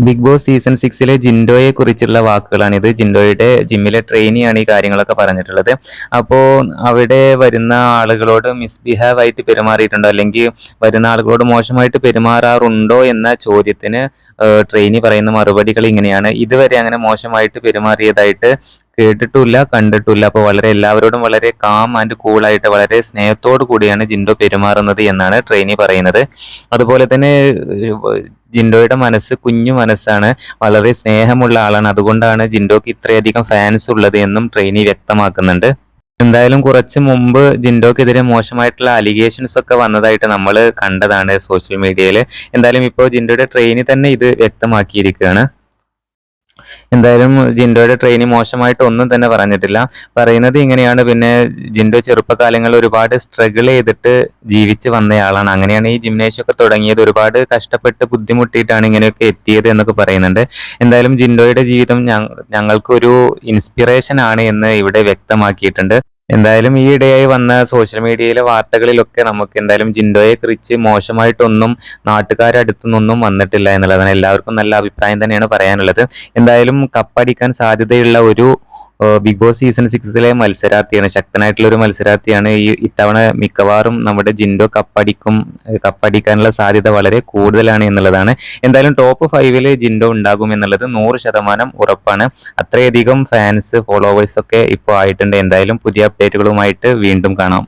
Big boss season സിക്സിലെ ജിൻഡോയെ കുറിച്ചുള്ള വാക്കുകളാണിത്. ജിൻഡോയുടെ ജിമ്മിലെ ട്രെയിനിയാണ് ഈ കാര്യങ്ങളൊക്കെ പറഞ്ഞിട്ടുള്ളത്. അപ്പോൾ അവിടെ വരുന്ന ആളുകളോട് മിസ്ബിഹേവ് ആയിട്ട് പെരുമാറിയിട്ടുണ്ടോ? അല്ലെങ്കിൽ വരുന്ന ആളുകളോട് മോശമായിട്ട് പെരുമാറാറുണ്ടോ എന്ന ചോദ്യത്തിന് ട്രെയിനി പറയുന്ന മറുപടികൾ ഇങ്ങനെയാണ്. ഇതുവരെ അങ്ങനെ മോശമായിട്ട് പെരുമാറിയതായിട്ട് കേട്ടിട്ടുമില്ല കണ്ടിട്ടില്ല അപ്പോൾ വളരെ എല്ലാവരോടും വളരെ കാം ആൻഡ് കൂളായിട്ട് വളരെ സ്നേഹത്തോടു കൂടിയാണ് ജിൻഡോ പെരുമാറുന്നത് എന്നാണ് ട്രെയിനി പറയുന്നത്. അതുപോലെ തന്നെ ജിൻഡോയുടെ മനസ്സ് കുഞ്ഞു മനസ്സാണ്. വളരെ സ്നേഹമുള്ള ആളാണ്. അതുകൊണ്ടാണ് ജിൻഡോക്ക് ഇത്രയധികം ഫാൻസ് ഉള്ളത് എന്നും ട്രെയിനി വ്യക്തമാക്കുന്നുണ്ട്. എന്തായാലും കുറച്ച് മുമ്പ് ജിൻഡോക്കെതിരെ മോശമായിട്ടുള്ള അലിഗേഷൻസ് ഒക്കെ വന്നതായിട്ട് നമ്മൾ കണ്ടതാണ് സോഷ്യൽ മീഡിയയിൽ എന്തായാലും ഇപ്പോൾ ജിൻഡോയുടെ ട്രെയിനി തന്നെ ഇത് വ്യക്തമാക്കിയിരിക്കുകയാണ്. എന്തായാലും ജിൻഡോയുടെ ട്രെയിനിങ് മോശമായിട്ട് ഒന്നും തന്നെ പറഞ്ഞിട്ടില്ല. പറയുന്നത് ഇങ്ങനെയാണ്. പിന്നെ ജിൻഡോ ചെറുപ്പകാലങ്ങളിൽ ഒരുപാട് സ്ട്രഗിൾ ചെയ്തിട്ട് ജീവിച്ച് വന്നയാളാണ്. അങ്ങനെയാണ് ഈ ജിംനേഷ്യം ഒക്കെ തുടങ്ങിയത്. ഒരുപാട് കഷ്ടപ്പെട്ട് ബുദ്ധിമുട്ടിയിട്ടാണ് ഇങ്ങനെയൊക്കെ എത്തിയത് എന്നൊക്കെ പറയുന്നുണ്ട്. എന്തായാലും ജിൻഡോയുടെ ജീവിതം ഞങ്ങ- ഞങ്ങൾക്കൊരു ഇൻസ്പിറേഷൻ ആണ് എന്ന് ഇവിടെ വ്യക്തമാക്കിയിട്ടുണ്ട്. എന്തായാലും ഈ ഇടയായി വന്ന സോഷ്യൽ മീഡിയയിലെ വാർത്തകളിലൊക്കെ നമുക്ക് എന്തായാലും ജിൻഡോയെ കുറിച്ച് മോശമായിട്ടൊന്നും നാട്ടുകാരടുത്തുനിന്നൊന്നും വന്നിട്ടില്ല എന്നുള്ളതാണ്. എല്ലാവർക്കും നല്ല അഭിപ്രായം തന്നെയാണ് പറയാനുള്ളത്. എന്തായാലും കപ്പടിക്കാൻ സാധ്യതയുള്ള ഒരു ബിഗ് ബോസ് സീസൺ സിക്സിലെ മത്സരാർത്ഥിയാണ് ശക്തനായിട്ടുള്ള ഒരു മത്സരാർത്ഥിയാണ്. ഈ ഇത്തവണ മിക്കവാറും നമ്മുടെ ജിൻഡോ കപ്പടിക്കും കപ്പടിക്കാനുള്ള സാധ്യത വളരെ കൂടുതലാണ് എന്നുള്ളതാണ്. എന്തായാലും ടോപ്പ് ഫൈവിൽ ജിൻഡോ ഉണ്ടാകും എന്നുള്ളത് നൂറ് ശതമാനം ഉറപ്പാണ്. അത്രയധികം ഫാൻസ് ഫോളോവേഴ്സ് ഒക്കെ ഇപ്പോൾ ആയിട്ടുണ്ട്. എന്തായാലും പുതിയ അപ്ഡേറ്റുകളുമായിട്ട് വീണ്ടും കാണാം.